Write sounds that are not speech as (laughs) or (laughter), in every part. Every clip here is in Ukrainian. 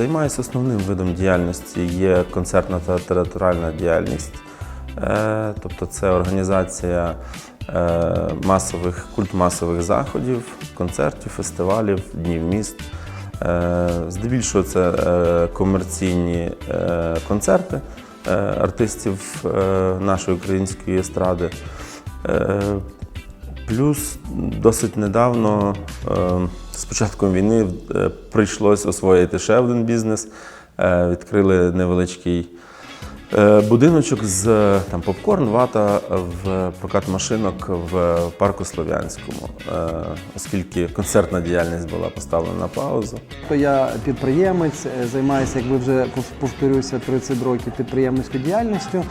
Займаюся основним видом діяльності є концертна та територіальна діяльність. Е, Тобто це організація е, масових, культ масових заходів, концертів, фестивалів, днів міст. Е, Здебільшого це комерційні концерти артистів нашої української естради. Плюс досить недавно, з початком війни, е, прийшлось освоїти ще один бізнес. Е, Відкрили невеличкий е, будиночок з там, попкорн, вата в прокат машинок в парку Слов'янському, оскільки концертна діяльність була поставлена на паузу. Я підприємець, займаюся, як ви вже повторюся, 30 років підприємницькою діяльністю.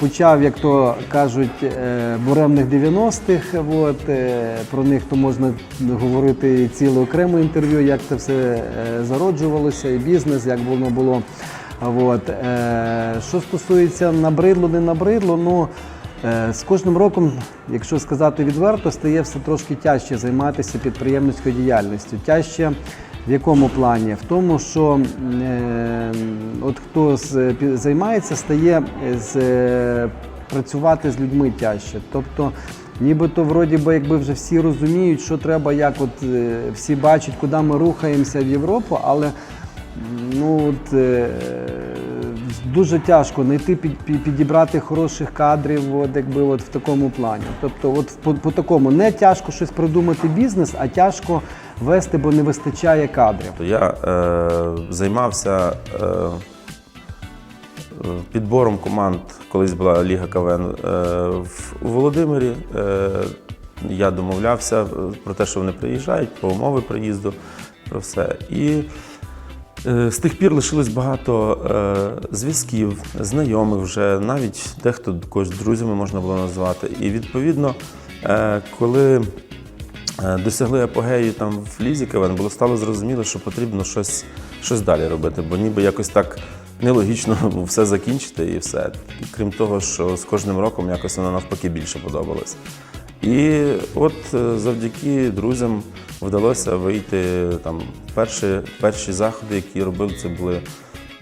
Почав, як то кажуть, е, буремних 90-х. От, е, про них то можна говорити ціле окреме інтерв'ю, як це все е, зароджувалося, і бізнес, як воно було. От. Що стосується набридло, не набридло, ну з кожним роком, якщо сказати відверто, стає все трошки тяжче займатися підприємницькою діяльністю. Тяжче в якому плані? В тому, що е, от хто з, займається, стає з, е, працювати з людьми тяжче. Тобто, нібито вроді би, якби вже всі розуміють, що треба, як от е, всі бачать, куди ми рухаємося в Європу, але Ну от е, дуже тяжко знайти під, під- підібрати хороших кадрів, от якби от в такому плані. Тобто, от по, по такому не тяжко щось придумати бізнес, а тяжко вести, бо не вистачає кадрів. Я е, займався е, підбором команд, колись була Ліга КВН е, у Володимирі. Е, я домовлявся е, про те, що вони приїжджають, про умови приїзду, про все. І е, з тих пір лишилось багато е, зв'язків, знайомих вже, навіть дехто когось друзями можна було назвати. І відповідно, коли Досягли апогею там в лізі КВН, було стало зрозуміло, що потрібно щось, щось далі робити, бо ніби якось так нелогічно (laughs) все закінчити і все. Крім того, що з кожним роком якось воно навпаки більше подобалось. І от е, завдяки друзям вдалося вийти там перші, перші заходи, які робили, це були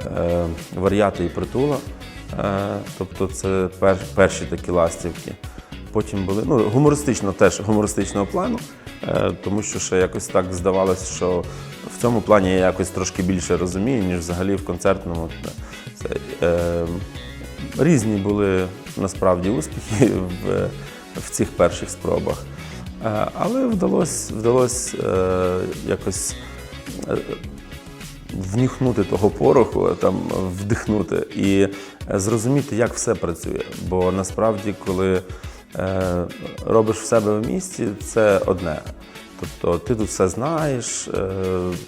е, варіати і притула. Е, тобто це пер, перші такі ластівки. Потім були ну, гумористично теж гумористичного плану, е, тому що ще якось так здавалося, що в цьому плані я якось трошки більше розумію, ніж взагалі в концертному. Це, е, різні були насправді успіхи (laughs) в, в цих перших спробах. Е, але вдалося вдалось, е, якось е, внюхнути того пороху, там вдихнути і е, зрозуміти, як все працює. Бо насправді, коли е, робиш в себе в місті, це одне. Тобто ти тут все знаєш, е,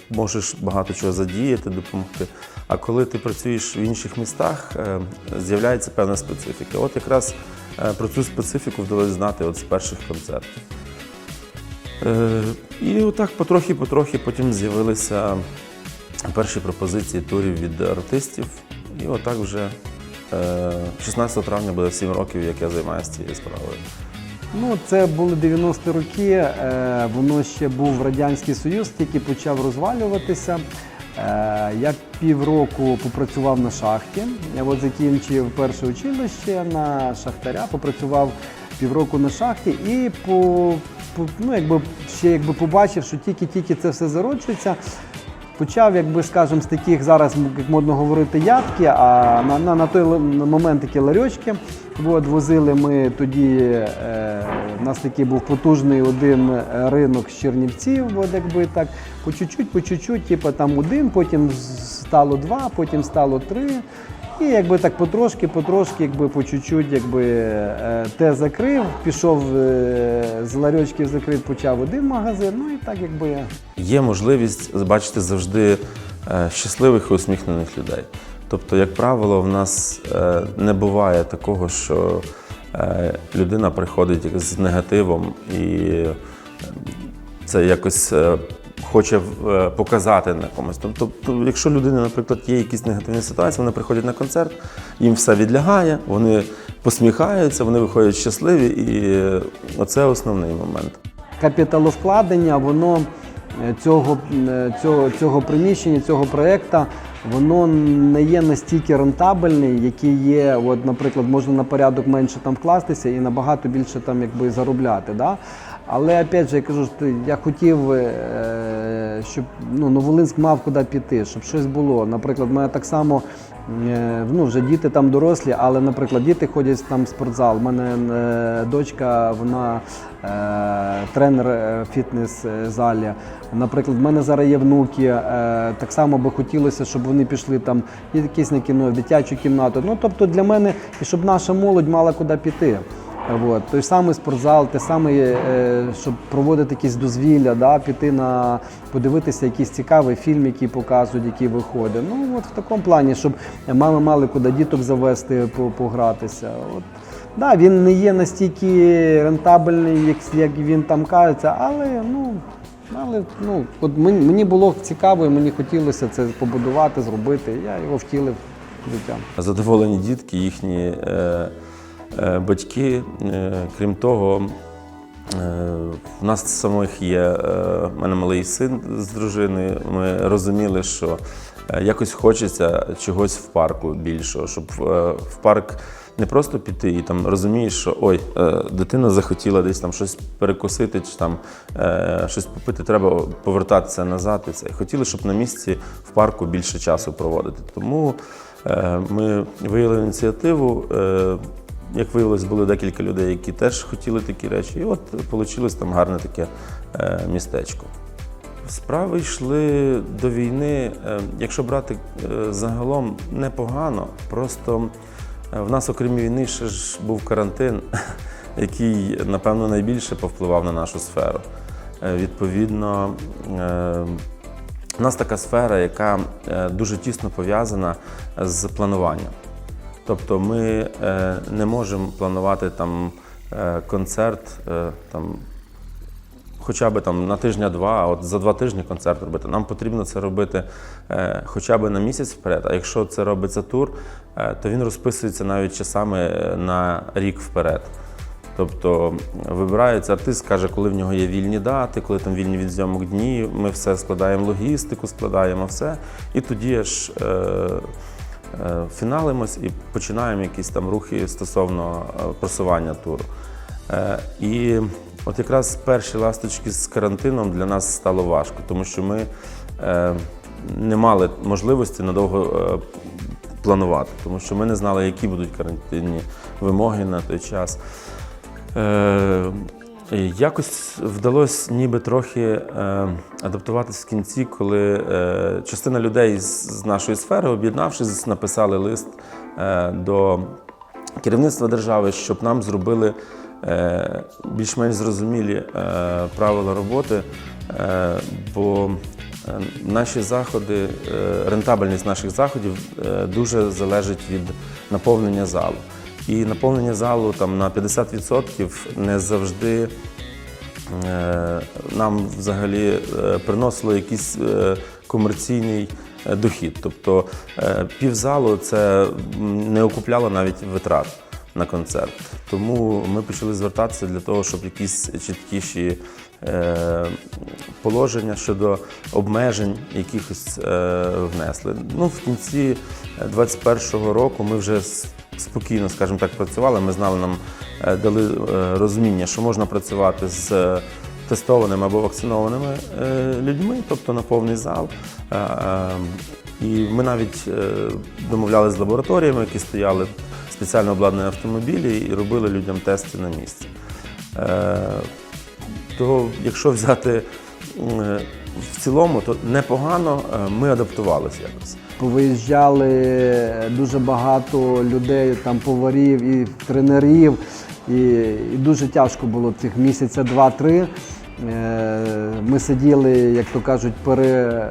можеш багато чого задіяти, допомогти. А коли ти працюєш в інших містах, е, з'являється певна специфіка. От якраз е, про цю специфіку вдалося знати от з перших концертів. Е, І отак потрохи-потрохи потім з'явилися перші пропозиції турів від артистів. І отак вже е, 16 травня буде 7 років, як я займаюся цією справою. Ну, це були 90-ті роки. е, Воно ще був Радянський Союз, тільки почав розвалюватися. Е, Я півроку попрацював на шахті. Я от закінчив перше училище на шахтаря, попрацював півроку на шахті і по, по ну, якби, ще якби побачив, що тільки-тільки це все зароджується. Почав, якби скажемо, з таких зараз, як модно говорити, ядки, а на, на, на той момент такі ларьочки. От, возили ми тоді, е, у нас такий був потужний один ринок з Чернівців, от, якби так, по чуть-чуть, по чуть-чуть, типу там один, потім стало два, потім стало три. І якби так потрошки, потрошки, якби по чуть-чуть, якби е, те закрив, пішов е, з ларьочків закрив, почав один магазин. Ну і так якби я. Є можливість бачити завжди е, щасливих і усміхнених людей. Тобто, як правило, в нас не буває такого, що людина приходить з негативом і це якось хоче е, показати на комусь. Тобто, якщо людина, наприклад, є якісь негативні ситуації, вони приходять на концерт, їм все відлягає, вони посміхаються, вони виходять щасливі, і е, оце основний момент. капіталовкладення, воно е, цього, цього, цього приміщення, цього проєкту, воно не є настільки рентабельний, який є, от, наприклад, можна на порядок менше там вкластися і набагато більше там якби заробляти. Да? Але опять же, я кажу, що я хотів, е, щоб ну, Новолинськ мав куди піти, щоб щось було. Наприклад, мене так само е, ну, вже діти там дорослі, але, наприклад, діти ходять там в спортзал. У мене е, дочка, вона тренер фітнес-залі. Наприклад, в мене зараз є внуки. Так само би хотілося, щоб вони пішли там і якесь на кіно, в дитячу кімнату. Ну тобто для мене, і щоб наша молодь мала куди піти. От. Той самий спортзал, те саме, е, щоб проводити якісь дозвілля, да, піти на подивитися якийсь цікавий фільм, який показують, який виходить. Ну от в такому плані, щоб мами мали куди діток завести, погратися. От. Да, він не є настільки рентабельний, як, як він там кажеться, але ну. Але ну, от мені, було цікаво і мені хотілося це побудувати, зробити. Я його втілив в життя. Задоволені дітки, їхні е, батьки. Е, крім того, е, в нас самих є е, в мене малий син з дружиною. Ми розуміли, що е, якось хочеться чогось в парку більшого, щоб е, в парк. Не просто піти і там розумієш, що ой, е, дитина захотіла десь там щось перекусити, чи там е, щось попити, треба повертатися назад. І це хотіли, щоб на місці в парку більше часу проводити. Тому е, ми виявили ініціативу. Як виявилось, було декілька людей, які теж хотіли такі речі, і от вийшло там гарне таке е, містечко. Справи йшли до війни, е, якщо брати е, загалом непогано, просто в нас, окрім війни, ще ж був карантин, (laughs) який, напевно, найбільше повпливав на нашу сферу. Відповідно, у нас така сфера, яка дуже тісно пов'язана з плануванням. Тобто ми е, не можемо планувати там е, концерт е, там, хоча б там на тижня-два, а от за два тижні концерт робити. Нам потрібно це робити хоча б на місяць вперед. А якщо це робиться тур, то він розписується навіть часами на рік вперед. Тобто вибирається артист, каже, коли в нього є вільні дати, коли там вільні від зйомок дні. Ми все складаємо логістику, складаємо все. І тоді ж фіналимось і починаємо якісь там рухи стосовно е, просування туру. Е, і от якраз перші ласточки з карантином для нас стало важко, тому що ми е, не мали можливості надовго е, планувати, тому що ми не знали, які будуть карантинні вимоги на той час. Якось вдалося ніби трохи е, адаптуватися в кінці, коли е, частина людей з, з нашої сфери, об'єднавшись, написали лист е, до керівництва держави, щоб нам зробили е, більш-менш зрозумілі е, правила роботи, е, бо е, наші заходи, е, рентабельність наших заходів е, дуже залежить від наповнення залу. І наповнення залу там на 50% не завжди е, нам взагалі е, приносило якийсь е, комерційний е, дохід. Тобто е, півзалу це не окупляло навіть витрат на концерт. Тому ми почали звертатися для того, щоб якісь чіткіші е, положення щодо обмежень якихось е, внесли. Ну, в кінці 2021 року ми вже спокійно, скажімо так, працювали. Ми знали, нам е, дали е, розуміння, що можна працювати з е, тестованими або вакцинованими людьми, тобто на повний зал. І ми навіть домовлялися з лабораторіями, які стояли спеціально обладнані автомобілі і робили людям тести на місці. То якщо взяти в цілому, то непогано ми адаптувалися якось. Повиїжджали дуже багато людей, там поварів і тренерів. І, і дуже тяжко було цих місяця два-три. Е, Ми сиділи, як то кажуть, пере,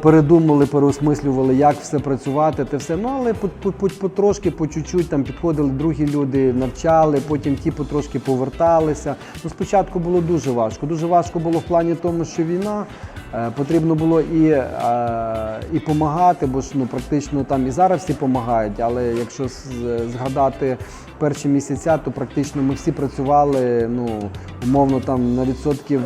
передумали, переосмислювали, як все працювати, те все. Ну але по- по- потрошки, по чуть-чуть там підходили другі люди, навчали, потім ті потрошки поверталися. Ну, спочатку було дуже важко. Дуже важко було в плані тому, що війна. Е, Потрібно було і, е, і допомагати, бо ж ну, практично там і зараз всі допомагають, але якщо згадати перші місяця, то практично ми всі працювали ну, умовно там на відсотків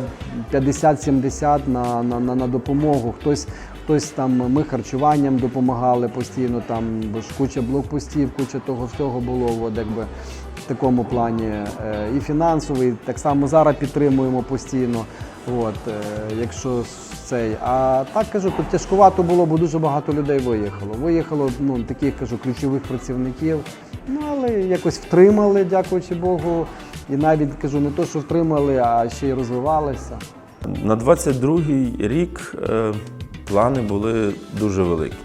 50-70 на, на, на, на допомогу. Хтось, хтось там ми харчуванням допомагали постійно, там, бо ж куча блокпостів, куча того всього було. От, якби, в такому плані Е, і фінансовий, так само зараз підтримуємо постійно. От, е, якщо цей. А так кажу, тяжкувато було, бо дуже багато людей виїхало. Виїхало ну, таких кажу, ключових працівників. Ну, але якось втримали, дякуючи Богу. І навіть кажу, не то, що втримали, а ще й розвивалися. На 22-й рік е, плани були дуже великі.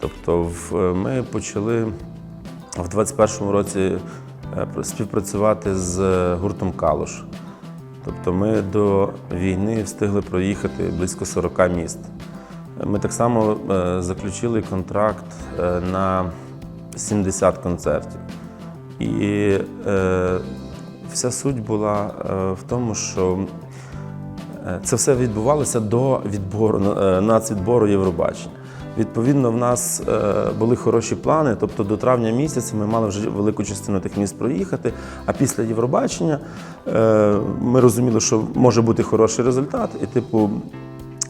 Тобто, е, ми почали в 21-му році співпрацювати з гуртом Калуш. Тобто ми до війни встигли проїхати близько 40 міст. Ми так само е, заключили контракт е, на 70 концертів. І е, вся суть була в тому, що Це все відбувалося до відбору нацвідбору Євробачення. Відповідно, в нас е, були хороші плани. Тобто до травня місяця ми мали вже велику частину тих міст проїхати. А після Євробачення е, ми розуміли, що може бути хороший результат. І, типу,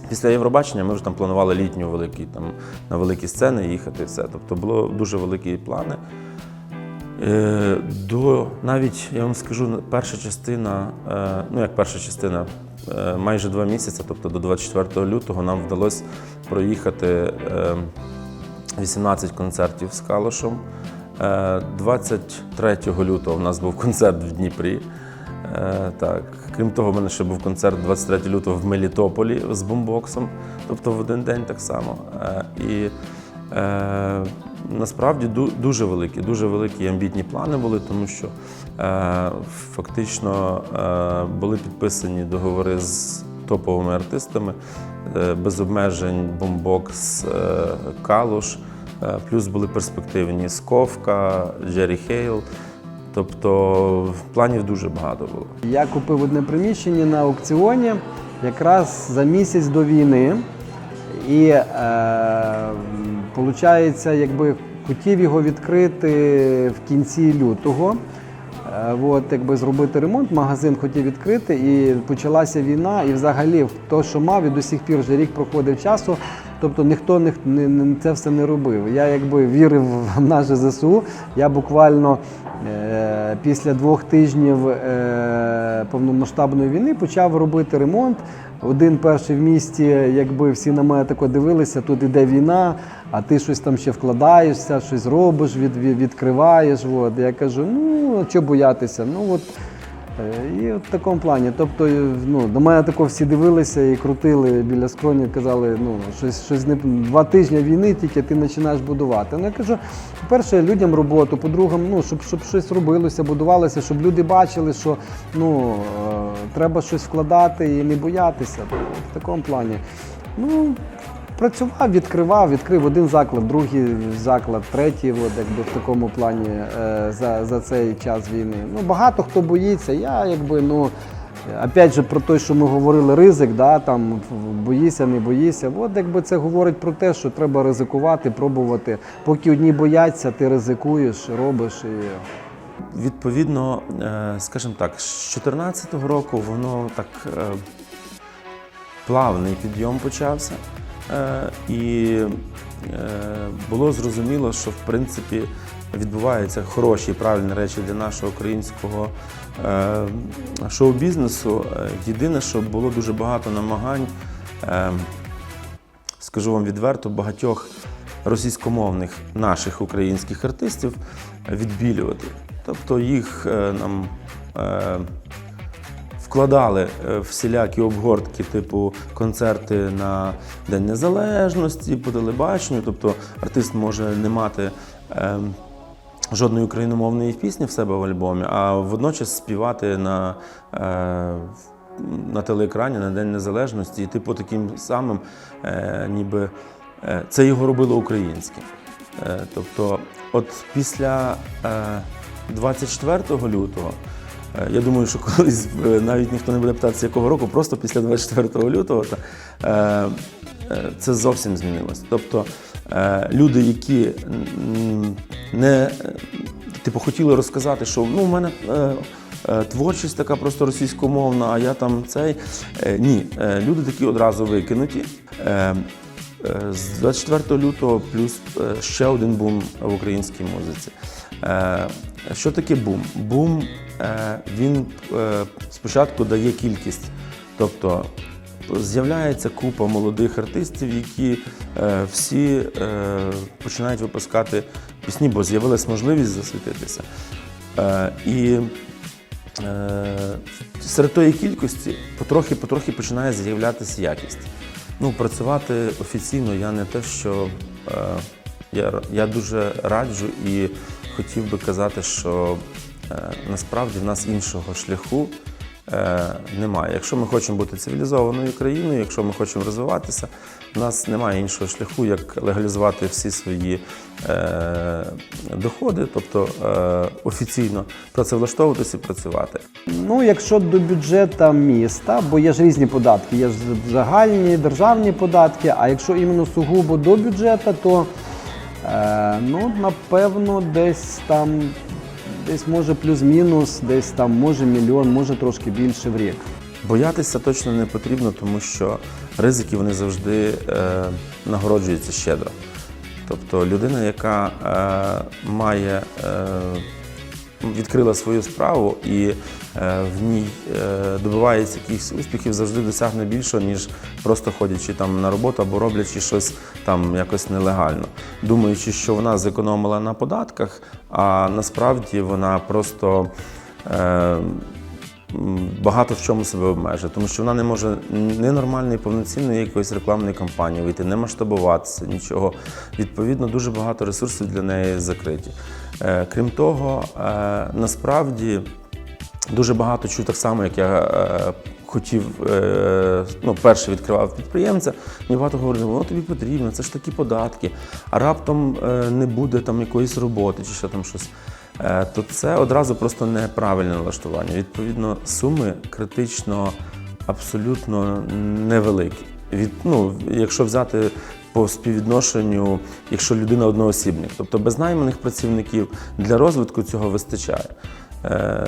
після Євробачення ми вже там планували літню великі, там, на великі сцени їхати. і Все. Тобто було дуже великі плани. Е, До навіть я вам скажу, перша частина, е, ну як перша частина, майже два місяці, тобто до 24 лютого, нам вдалося проїхати е, 18 концертів з Калошем. Е, 23 лютого у нас був концерт в Дніпрі. Е, Так, крім того, в мене ще був концерт 23 лютого в Мелітополі з бомбоксом, тобто в один день так само. Е, І е, насправді дуже великі, дуже великі амбітні плани були, тому що е, фактично е, були підписані договори з топовими артистами, е, без обмежень, бомбокс, е, калуш. Е, Плюс були перспективні Сковка, Джері Хейл. Тобто планів дуже багато було. Я купив одне приміщення на аукціоні якраз за місяць до війни. І е, виходить, якби хотів його відкрити в кінці лютого. Е, От, якби зробити ремонт, магазин хотів відкрити, і почалася війна, і взагалі то, що мав, і до сих пір вже рік проходив часу. Тобто ніхто не- це все не робив. Я якби вірив в наше ЗСУ. Я буквально е, після двох тижнів е, повномасштабної війни почав робити ремонт. Один перший в місті, якби всі на мене тако дивилися, тут іде війна, а ти щось там ще вкладаєшся, щось робиш, від, від, відкриваєш. От. Я кажу, ну що боятися? Ну от І от в такому плані. Тобто, е, ну, до мене тако всі дивилися і крутили біля скроні, казали, ну, щось, щось не два тижні війни, тільки ти починаєш будувати. Ну, я кажу, по-перше, людям роботу, по-друге, ну, щоб, щоб щось робилося, будувалося, щоб люди бачили, що ну, е, треба щось вкладати і не боятися. В такому плані. Ну, Працював, відкривав, відкрив один заклад, другий заклад, третій, от, якби в такому плані е, за, за цей час війни. Ну, багато хто боїться. Я якби, ну, опять же, про те, що ми говорили, ризик, да, там, боїся, не боїся. От якби це говорить про те, що треба ризикувати, пробувати. Поки одні бояться, ти ризикуєш, робиш. І... Відповідно, е, скажімо так, з 2014 року воно так е, плавний підйом почався. Е, І е, було зрозуміло, що в принципі відбуваються хороші і правильні речі для нашого українського е, шоу-бізнесу. Єдине, що було дуже багато намагань. скажу вам відверто, багатьох російськомовних наших українських артистів відбілювати. Тобто їх нам вкладали е, всілякі обгортки, типу концерти на День Незалежності по телебаченню. Тобто артист може не мати. Е, Жодної україномовної пісні в себе в альбомі, а водночас співати на, е, на телеекрані на День Незалежності, і типу таким самим, е, ніби е, це його робило українським. Е, тобто, от після е, 24 лютого Я думаю, що колись е, навіть ніхто не буде питатися, якого року, просто після 24 лютого е, е, це зовсім змінилось. Тобто е, люди, які не е, типу, хотіли розказати, що ну, у мене е, е, творчість така просто російськомовна, а я там цей. Е, ні, е, люди такі одразу викинуті. Е, е, з 24 лютого плюс е, ще один бум в українській музиці. Е, Що таке бум? Бум е, він е, спочатку дає кількість. Тобто з'являється купа молодих артистів, які е, всі е, починають випускати пісні, бо з'явилась можливість засвітитися. Е, і е, серед тої кількості потрохи-потрохи починає з'являтися якість. Ну, працювати офіційно я не те, що е, я, я дуже раджу і хотів би казати, що е, насправді в нас іншого шляху е, немає. Якщо ми хочемо бути цивілізованою країною, якщо ми хочемо розвиватися, в нас немає іншого шляху, як легалізувати всі свої е, доходи, тобто е, офіційно працевлаштовуватися і працювати. Ну, якщо до бюджету міста, бо є ж різні податки, є ж загальні державні податки, а якщо іменно сугубо до бюджету, то е, ну, напевно, десь там, десь може плюс-мінус, десь там може мільйон, може трошки більше в рік. Боятися точно не потрібно, тому що ризики вони завжди е, нагороджуються щедро. Тобто людина, яка е, має е, відкрила свою справу і е, в ній е, добивається якихось успіхів, завжди досягне більшого, ніж просто ходячи там на роботу або роблячи щось там якось нелегально, думаючи, що вона зекономила на податках, а насправді вона просто. Е, багато в чому себе обмежує, тому що вона не може не нормальної, повноцінної якоїсь рекламної кампанії вийти, не масштабуватися, нічого. Відповідно, дуже багато ресурсів для неї закриті. Е, Крім того, е, насправді дуже багато чув так само, як я е, хотів, ну, перше відкривав підприємця, мені багато говорили, воно тобі потрібно, це ж такі податки, а раптом не буде там якоїсь роботи чи що там щось. То це одразу просто неправильне налаштування. Відповідно, суми критично абсолютно невеликі. Від, ну, якщо взяти по співвідношенню, якщо людина одноосібник, тобто без найманих працівників для розвитку цього вистачає. Е,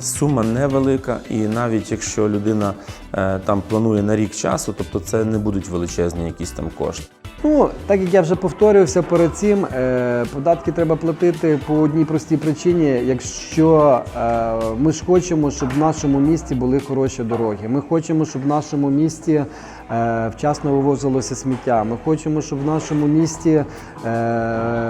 Сума невелика, і навіть якщо людина е, там планує на рік часу, тобто це не будуть величезні якісь там кошти. Ну, так як я вже повторювався перед цим, е, податки треба платити по одній простій причині. Якщо ми ж хочемо, щоб в нашому місті були хороші дороги. Ми хочемо, щоб в нашому місті вчасно вивозилося сміття. Ми хочемо, щоб в нашому місті е,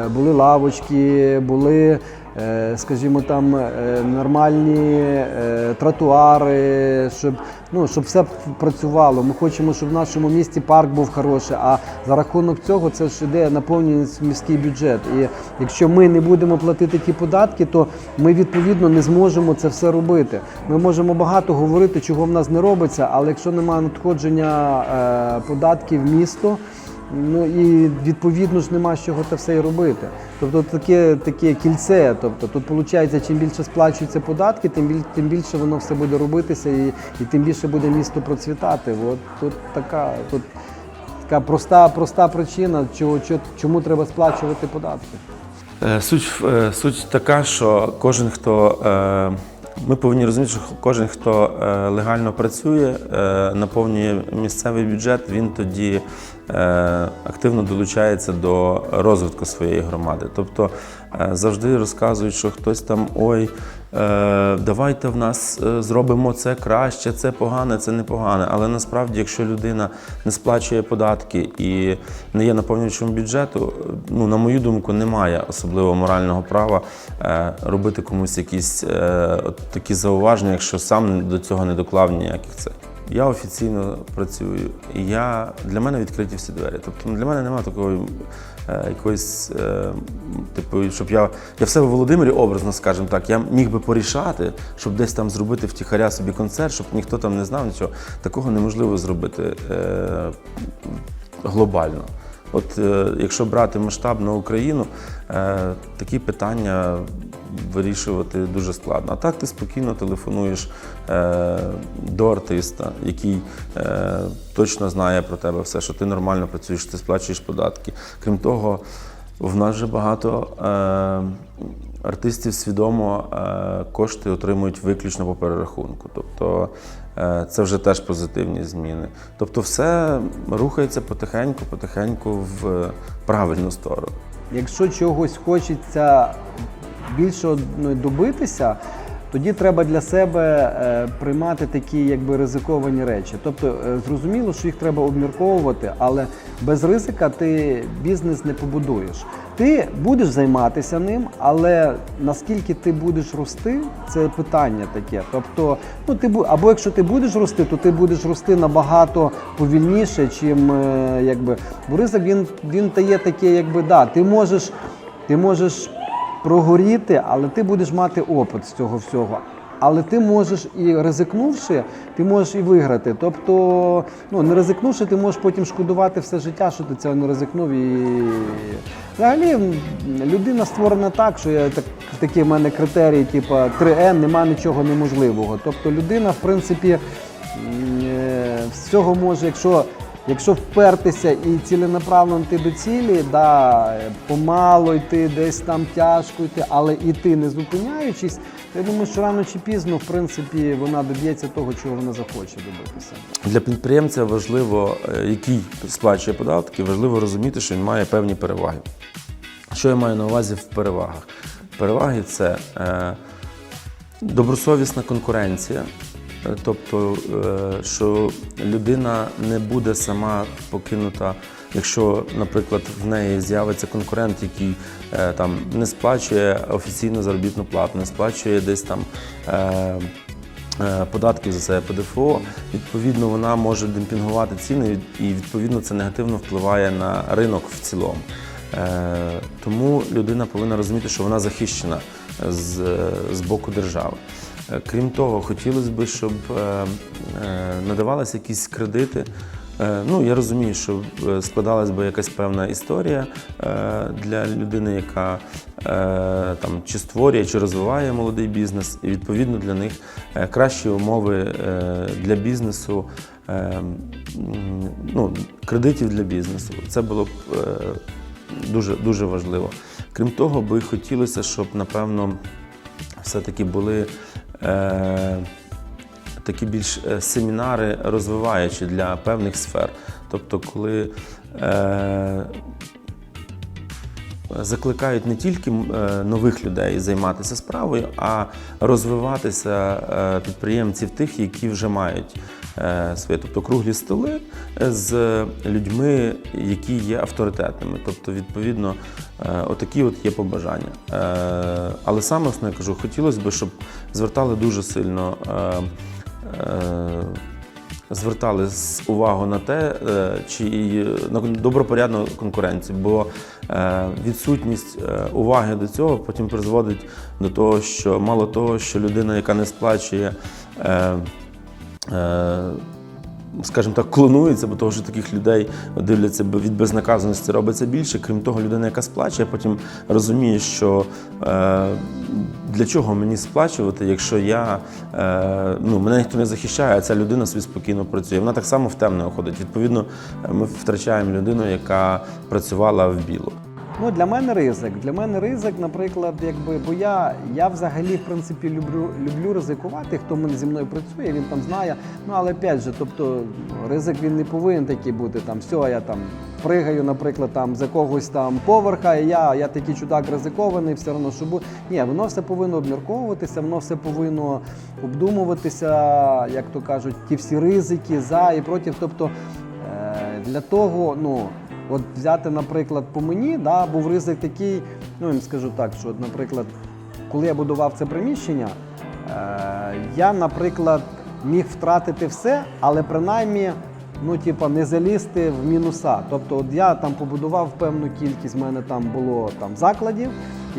були лавочки, були. Е, Скажімо, там е, нормальні е, тротуари, щоб ну щоб все працювало. Ми хочемо, щоб в нашому місті парк був хороший. А за рахунок цього це ж іде наповнюється міський бюджет. І якщо ми не будемо платити ті податки, то ми відповідно не зможемо це все робити. Ми можемо багато говорити, чого в нас не робиться, але якщо немає надходження податків в місто. Ну і відповідно ж нема з чого це все і робити. Тобто таке, таке кільце. Тобто тут виходить, чим більше сплачуються податки, тим біль, тим більше воно все буде робитися, і, і тим більше буде місто процвітати. От тут така, тут така проста, проста причина, чого, чому треба сплачувати податки. Е, Суть, е, суть така, що кожен, хто е, ми повинні розуміти, що кожен, хто е, легально працює, е, наповнює місцевий бюджет, він тоді е, активно долучається до розвитку своєї громади. Тобто завжди розказують, що хтось там ой. Е, Давайте в нас е, зробимо це краще, це погане, це непогане. Але насправді, якщо людина не сплачує податки і не є наповнювачем бюджету, ну на мою думку, немає особливо морального права е, робити комусь якісь е, такі зауваження, якщо сам до цього не доклав ніяких це. Я офіційно працюю, і я для мене відкриті всі двері. Тобто для мене немає такої е, якоїсь, е, типу, щоб я. Я все в Володимирі, образно скажімо так, я міг би порішати, щоб десь там зробити втіхаря собі концерт, щоб ніхто там не знав нічого. Такого неможливо зробити е, глобально. от е, якщо брати масштаб на Україну, е, такі питання вирішувати дуже складно. А так ти спокійно телефонуєш е, до артиста, який е, точно знає про тебе все, що ти нормально працюєш, ти сплачуєш податки. Крім того, в нас вже багато е, артистів свідомо е, кошти отримують виключно по перерахунку. Тобто е, це вже теж позитивні зміни. Тобто, все рухається потихеньку, потихеньку в е, правильну сторону. Якщо чогось хочеться більше ну, добитися, тоді треба для себе е, приймати такі якби ризиковані речі. Тобто е, зрозуміло, що їх треба обмірковувати, але без ризика ти бізнес не побудуєш. Ти будеш займатися ним, але наскільки ти будеш рости, це питання таке. Тобто, ну ти або якщо ти будеш рости, то ти будеш рости набагато повільніше, чим е, якби бо ризик він, він дає таке, якби да, ти можеш, ти можеш прогоріти, але ти будеш мати опит з цього всього. Але ти можеш і ризикнувши, ти можеш і виграти. Тобто, ну не ризикнувши, ти можеш потім шкодувати все життя, що ти цього не ризикнув. І взагалі людина створена так, що я так такі в мене критерії, типу 3Н, нема нічого неможливого. Тобто людина, в принципі, м, е, може, якщо Якщо впертися і ціленаправлено йти до цілі, да, помало йти, десь там тяжко йти, але йти не зупиняючись, то я думаю, що рано чи пізно, в принципі, вона доб'ється того, чого вона захоче добитися. Для підприємця важливо, е, який сплачує податки, важливо розуміти, що він має певні переваги. Що я маю на увазі в перевагах? Переваги це е, добросовісна конкуренція, тобто, е, що людина не буде сама покинута, якщо, наприклад, в неї з'явиться конкурент, який е, там не сплачує офіційну заробітну плату, не сплачує десь там. Е, е, Податків за це ПДФО, відповідно, вона може демпінгувати ціни, і відповідно це негативно впливає на ринок в цілому. Е, Тому людина повинна розуміти, що вона захищена з, з боку держави. Е, Крім того, хотілося б, щоб е, е, надавалися якісь кредити. Ну, я розумію, що складалась би якась певна історія для людини, яка там чи створює, чи розвиває молодий бізнес, і відповідно для них кращі умови для бізнесу, ну, кредитів для бізнесу. Це було б дуже, дуже важливо. Крім того, би хотілося, щоб, напевно, все-таки були. Е, такі більш е, семінари розвиваючі для певних сфер. Тобто, коли е, закликають не тільки нових людей займатися справою, а розвиватися підприємців тих, які вже мають своє, тобто круглі столи з людьми, які є авторитетними. Тобто, відповідно, е, отакі от є побажання. Е, Але саме я кажу, хотілося б, щоб звертали дуже сильно. е, е, звертали увагу на те, е, чи на добропорядну конкуренцію, бо е, відсутність е, уваги до цього потім призводить до того, що мало того, що людина, яка не сплачує. Е, Скажімо так, клонується, бо того, що таких людей дивляться бо від безнаказаності робиться більше. Крім того, людина, яка сплачує, потім розуміє, що е, для чого мені сплачувати, якщо я е, ну мене ніхто не захищає, а ця людина собі спокійно працює. Вона так само в темне уходить. Відповідно, ми втрачаємо людину, яка працювала в білу. Ну, для мене ризик. Для мене ризик, наприклад, якби, бо я, я взагалі, в принципі, люблю, люблю ризикувати. Хто мене зі мною працює, він там знає. Ну, але опять же, тобто, ризик він не повинен такий бути. Там, все, я там пригаю, наприклад, там за когось там поверха, і я, я такий чудак ризикований, все одно, щоб. Ні, воно все повинно обмірковуватися, воно все повинно обдумуватися, як то кажуть, ті всі ризики за і проти. Тобто, е, для того, ну. От взяти, наприклад, по мені, да, був ризик такий, ну я скажу так, що, наприклад, коли я будував це приміщення, е, я, наприклад, міг втратити все, але принаймні ну, типа, не залізти в мінуса. Тобто, от я там побудував певну кількість, в мене там було там закладів.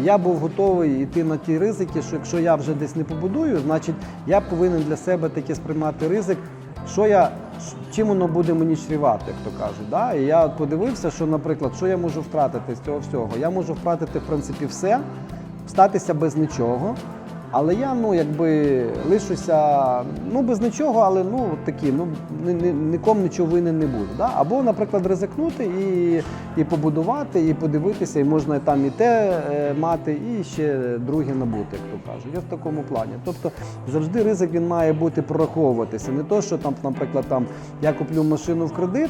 І я був готовий йти на ті ризики, що якщо я вже десь не побудую, значить я повинен для себе таки сприймати ризик, що я чим воно буде мені чрівати, як то кажуть. Да? І я подивився, що, наприклад, що я можу втратити з цього всього. Я можу втратити, в принципі, все, статися без нічого. Але я ну якби лишуся ну без нічого, але ну такі, ну ні, ні, нікому нічого винен не буду. Да? Або, наприклад, ризикнути і, і побудувати, і подивитися, і можна там і те е, мати, і ще друге набути, як то кажуть. Я в такому плані. Тобто завжди ризик він має бути прораховуватися. Не то, що там, наприклад, там я куплю машину в кредит.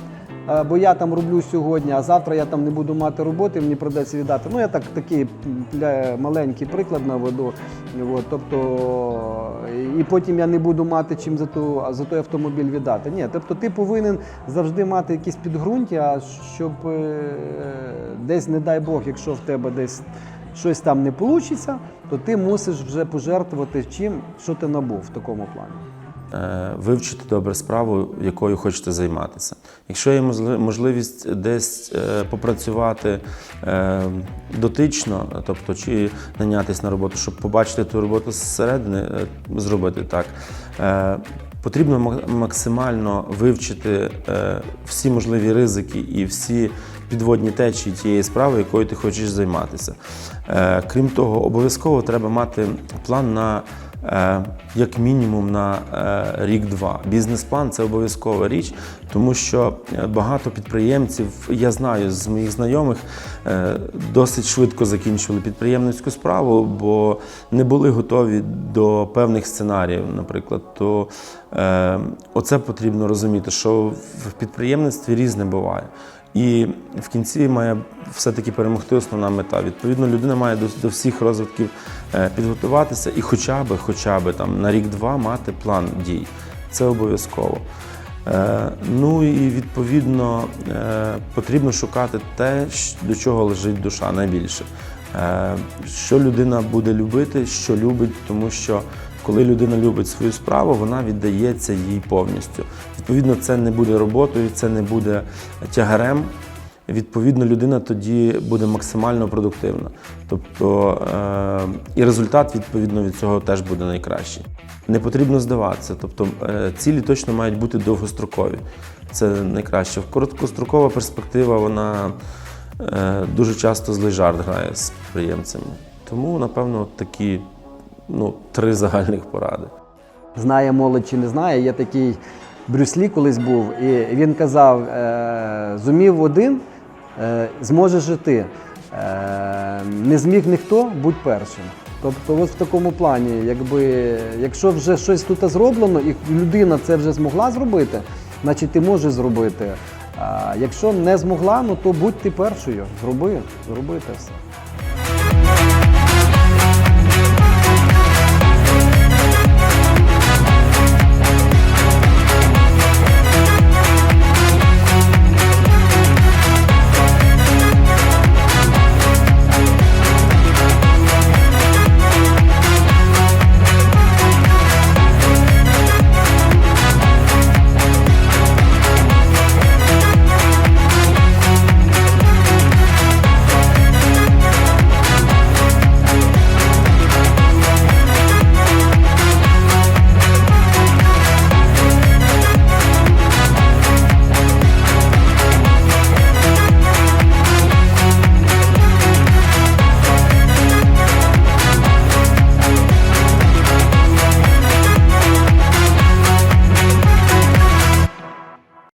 Е, Бо я там роблю сьогодні, а завтра я там не буду мати роботи, мені придеться віддати. Ну я так такий маленький приклад наведу. От, тобто, і потім я не буду мати чим за, ту, за той автомобіль віддати. Ні, тобто ти повинен завжди мати якісь підґрунтя, щоб е, десь, не дай Бог, якщо в тебе десь щось там не вийде, то ти мусиш вже пожертвувати чим, що ти набув в такому плані. Е, вивчити добре справу, якою хочете займатися. Якщо є можливість десь е, попрацювати е, дотично, тобто чи нанятись на роботу, щоб побачити ту роботу зсередини, зробити так. Потрібно максимально вивчити всі можливі ризики і всі підводні течії тієї справи, якою ти хочеш займатися. Крім того, обов'язково треба мати план на як мінімум на е, рік-два. Бізнес-план це обов'язкова річ, тому що е, багато підприємців, я знаю з моїх знайомих, е, досить швидко закінчували підприємницьку справу, бо не були готові до певних сценаріїв, наприклад. То е, оце потрібно розуміти, що в підприємництві різне буває. І в кінці має все-таки перемогти основна мета. Відповідно, людина має до, до всіх розвитків е, підготуватися і хоча б, хоча б там на рік-два мати план дій. Це обов'язково. Е, ну і відповідно е, потрібно шукати те, до чого лежить душа найбільше. Е, що людина буде любити, що любить, тому що коли людина любить свою справу, вона віддається їй повністю. Відповідно, це не буде роботою, це не буде тягарем. Відповідно, людина тоді буде максимально продуктивна. Тобто е, і результат відповідно від цього теж буде найкращий. Не потрібно здаватися. Тобто е, цілі точно мають бути довгострокові. Це найкраще. Короткострокова перспектива, вона е, дуже часто злий жарт грає з підприємцями. Тому, напевно, такі ну, три загальних поради. знає молодь чи не знає. Є такий Брюслі колись був, і він казав: е, зумів один, е, зможе жити. Е, не зміг ніхто, будь першим. Тобто, от в такому плані, якби, якщо вже щось тут зроблено, і людина це вже змогла зробити, значить ти можеш зробити. А якщо не змогла, ну то будь ти першою. Зроби, зроби те все.